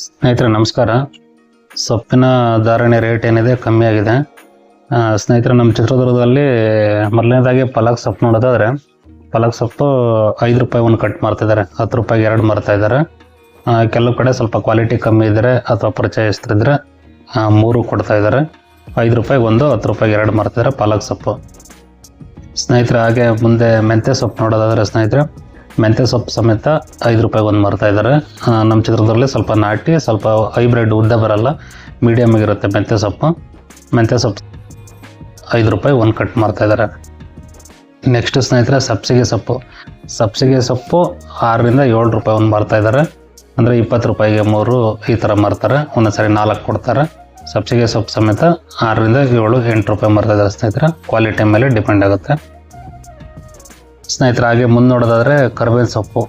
ಸ್ನೇಹಿತರೆ, ನಮಸ್ಕಾರ. ಸೊಪ್ಪಿನ ಧಾರಣೆ ರೇಟ್ ಏನಿದೆ? ಕಮ್ಮಿ ಆಗಿದೆ. ಸ್ನೇಹಿತರೆ, ನಮ್ಮ ಚಿತ್ರದುರ್ಗದಲ್ಲಿ ಮೊದಲನೇದಾಗಿ ಪಲಕ್ ಸೊಪ್ಪು ನೋಡೋದಾದರೆ, ಪಲಕ್ ಸೊಪ್ಪು ಐದು ರೂಪಾಯಿ ಒಂದು ಕಟ್ ಮಾಡ್ತಿದ್ದಾರೆ ಹತ್ತು ರೂಪಾಯಿಗೆ ಎರಡು ಮಾರ್ತಾ ಇದ್ದಾರೆ. ಕೆಲವು ಕಡೆ ಸ್ವಲ್ಪ ಕ್ವಾಲಿಟಿ ಕಮ್ಮಿ ಇದ್ದರೆ ಅಥವಾ ಪರಿಚಯಿಸ್ತಿದ್ರೆ ಮೂರು ಕೊಡ್ತಾ ಇದ್ದಾರೆ. ಐದು ರೂಪಾಯಿಗೆ ಒಂದು, ಹತ್ತು ರೂಪಾಯಿಗೆ ಎರಡು ಮಾರ್ತಿದ್ದಾರೆ ಪಾಲಕ್ ಸೊಪ್ಪು. ಸ್ನೇಹಿತರೆ, ಹಾಗೆ ಮುಂದೆ ಮೆಂತ್ಯ ಸೊಪ್ಪು ನೋಡೋದಾದರೆ, ಸ್ನೇಹಿತರೆ ಮೆಂತ್ಯ ಸೊಪ್ಪು ಸಮೇತ ಐದು ರೂಪಾಯಿಗೆ ಒಂದು ಮಾರ್ತಾ ಇದ್ದಾರೆ. ನಮ್ಮ ಚಿತ್ರದುರ್ಗದಲ್ಲಿ ಸ್ವಲ್ಪ ನಾಟಿ, ಸ್ವಲ್ಪ ಹೈಬ್ರಿಡ್ ಉದ್ದ ಬರಲ್ಲ. ಮೀಡಿಯಮ್ ಆಗಿರುತ್ತೆ ಮೆಂತ್ಯ ಸೊಪ್ಪು. ಮೆಂತ್ಯ ಸೊಪ್ಪು ಐದು ರೂಪಾಯಿ ಒಂದು ಕಟ್ ಮಾರ್ತಾ ಇದ್ದಾರೆ. ನೆಕ್ಸ್ಟ್ ಸ್ನೇಹಿತರೆ, ಸಬ್ಸಿಗೆ ಸೊಪ್ಪು. ಸಬ್ಸಿಗೆ ಸೊಪ್ಪು ಆರರಿಂದ ಏಳು ರೂಪಾಯಿ ಒಂದು ಮಾರ್ತಾ ಇದ್ದಾರೆ. ಅಂದರೆ ಇಪ್ಪತ್ತು ರೂಪಾಯಿಗೆ ಮೂರು ಈ ಥರ ಮಾರ್ತಾರೆ. ಒಂದೊಂದು ಸರಿ ನಾಲ್ಕು ಕೊಡ್ತಾರೆ. ಸಬ್ಸಿಗೆ ಸೊಪ್ಪು ಸಮೇತ ಆರರಿಂದ ಏಳು, ಎಂಟು ರೂಪಾಯಿ ಮಾರ್ತಾ ಇದ್ದಾರೆ ಸ್ನೇಹಿತರೆ. ಕ್ವಾಲಿಟಿ ಮೇಲೆ ಡಿಪೆಂಡ್ ಆಗುತ್ತೆ. ಸ್ನೇಹಿತರೆ, ಹಾಗೆ ಮುಂದೆ ನೋಡೋದಾದರೆ ಕರ್ಬೇವಿನ ಸೊಪ್ಪು.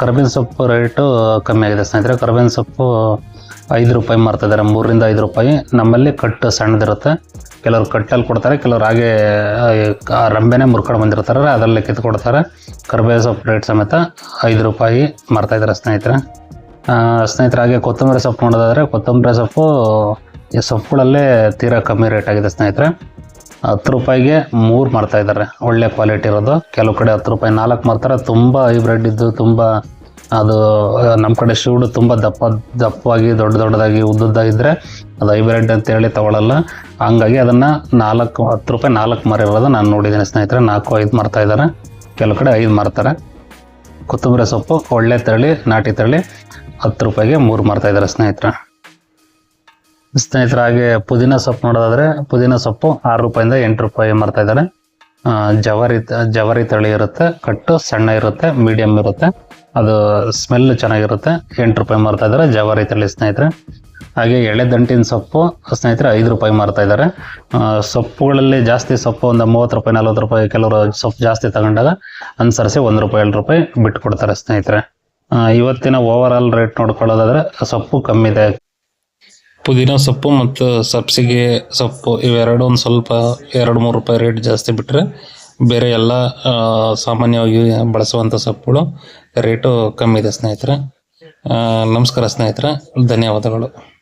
ಕರ್ಬೇವಿನ ಸೊಪ್ಪು ರೇಟು ಕಮ್ಮಿ ಆಗಿದೆ ಸ್ನೇಹಿತರೆ. ಕರ್ಬೇವಿನ ಸೊಪ್ಪು ಐದು ರೂಪಾಯಿ ಮಾರ್ತಾ ಇದ್ದಾರೆ. ಮೂರರಿಂದ ಐದು ರೂಪಾಯಿ. ನಮ್ಮಲ್ಲಿ ಕಟ್ಟು ಸಣ್ಣದಿರುತ್ತೆ. ಕೆಲವರು ಕಟ್ಟಲ್ಲಿ ಕೊಡ್ತಾರೆ, ಕೆಲವರು ಹಾಗೆ ರಂಬೆನೇ ಮುರ್ಕೊಂಡು ಬಂದಿರ್ತಾರೆ. ಅದರಲ್ಲಿ ಕಿತ್ತು ಕೊಡ್ತಾರೆ ಕರ್ಬೇವಿನ ಸೊಪ್ಪು ರೇಟ್ ಸಮೇತ ಐದು ರೂಪಾಯಿ ಮಾರ್ತಾಯಿದ್ದಾರೆ ಸ್ನೇಹಿತರೆ. ಸ್ನೇಹಿತರೆ, ಹಾಗೆ ಕೊತ್ತಂಬರಿ ಸೊಪ್ಪು ನೋಡೋದಾದರೆ, ಕೊತ್ತಂಬರಿ ಸೊಪ್ಪು, ಈ ಸೊಪ್ಪುಗಳಲ್ಲೇ ತೀರಾ ಕಮ್ಮಿ ರೇಟ್ ಆಗಿದೆ ಸ್ನೇಹಿತರೆ. ಹತ್ತು ರೂಪಾಯಿಗೆ ಮೂರು ಮಾಡ್ತಾ ಇದ್ದಾರೆ. ಒಳ್ಳೆ ಕ್ವಾಲಿಟಿ ಇರೋದು. ಕೆಲವು ಕಡೆ ಹತ್ತು ರೂಪಾಯಿ ನಾಲ್ಕು ಮಾರ್ತಾರೆ ತುಂಬ ಹೈಬ್ರಿಡ್ ಇದ್ದು ತುಂಬ ಅದು ನಮ್ಮ ಕಡೆ ಶೂಡು ತುಂಬ ದಪ್ಪ, ದಪ್ಪವಾಗಿ, ದೊಡ್ಡ ದೊಡ್ಡದಾಗಿ ಉದ್ದುದ್ದ ಇದ್ದರೆ ಅದು ಹೈಬ್ರಿಡ್ ಅಂತೇಳಿ ತಗೊಳ್ಳಲ್ಲ ಹಂಗಾಗಿ ಅದನ್ನು ನಾಲ್ಕು, ಹತ್ತು ರೂಪಾಯಿ ನಾಲ್ಕು ಮಾರಿರೋದು ನಾನು ನೋಡಿದ್ದೀನಿ ಸ್ನೇಹಿತರೆ. ನಾಲ್ಕು, ಐದು ಮಾರ್ತಾ ಇದ್ದಾರೆ. ಕೆಲವು ಕಡೆ ಐದು ಮಾರ್ತಾರೆ ಕೊತ್ತಂಬರಿ ಸೊಪ್ಪು ಒಳ್ಳೆ ತಳಿ ನಾಟಿ ತಳಿ ಹತ್ತು ರೂಪಾಯಿಗೆ ಮೂರು ಮಾರ್ತಾ ಇದ್ದಾರೆ ಸ್ನೇಹಿತರೆ. ಸ್ನೇಹಿತರೆ ಹಾಗೆ ಪುದೀನ ಸೊಪ್ಪು ನೋಡೋದಾದ್ರೆ ಪುದೀನ ಸೊಪ್ಪು ಆರು ರೂಪಾಯಿಂದ ಎಂಟು ರೂಪಾಯಿ ಮಾರ್ತಾ ಇದ್ದಾರೆ. ಜವರಿ ಜವರಿ ತಳಿ ಇರುತ್ತೆ, ಕಟ್ಟು ಸಣ್ಣ ಇರುತ್ತೆ ಮೀಡಿಯಂ ಇರುತ್ತೆ. ಅದು ಸ್ಮೆಲ್ ಚೆನ್ನಾಗಿರುತ್ತೆ, ಎಂಟು ರೂಪಾಯಿ ಮಾರ್ತಾ ಇದ್ದಾರೆ ಜವಾರಿ ತಳಿ ಸ್ನೇಹಿತರೆ. ಹಾಗೆ ಎಳೆ ದಂಟಿನ ಸೊಪ್ಪು ಸ್ನೇಹಿತರೆ ಐದು ರೂಪಾಯಿ ಮಾರ್ತಾ ಇದ್ದಾರೆ. ಸೊಪ್ಪುಗಳಲ್ಲಿ ಜಾಸ್ತಿ ಸೊಪ್ಪು ಒಂದು ಮೂವತ್ತು ರೂಪಾಯಿ, ನಲ್ವತ್ತು ರೂಪಾಯಿ ಕೆಲವರು ಸೊಪ್ಪು ಜಾಸ್ತಿ ತಗೊಂಡಾಗ ಅನುಸರಿಸಿ ಒಂದು ರೂಪಾಯಿ, ಎರಡು ರೂಪಾಯಿ ಬಿಟ್ಟು ಕೊಡ್ತಾರೆ ಸ್ನೇಹಿತರೆ. ಇವತ್ತಿನ ಓವರ್ ಆಲ್ ರೇಟ್ ನೋಡ್ಕೊಳ್ಳೋದಾದ್ರೆ ಸೊಪ್ಪು ಕಮ್ಮಿ ಇದೆ ಪುದೀನ ಸೊಪ್ಪು ಮತ್ತು ಸಬ್ಸಿಗೆ ಸೊಪ್ಪು ಇವೆರಡು ಒಂದು ಸ್ವಲ್ಪ ಎರಡು ಮೂರು ರೂಪಾಯಿ ರೇಟ್ ಜಾಸ್ತಿ ಬಿಟ್ಟರೆ ಬೇರೆ ಎಲ್ಲ ಸಾಮಾನ್ಯವಾಗಿ ಬಳಸುವಂಥ ಸೊಪ್ಪುಗಳು ರೇಟು ಕಮ್ಮಿ ಇದೆ ಸ್ನೇಹಿತರೆ. ನಮಸ್ಕಾರ ಸ್ನೇಹಿತರೆ. ಧನ್ಯವಾದಗಳು.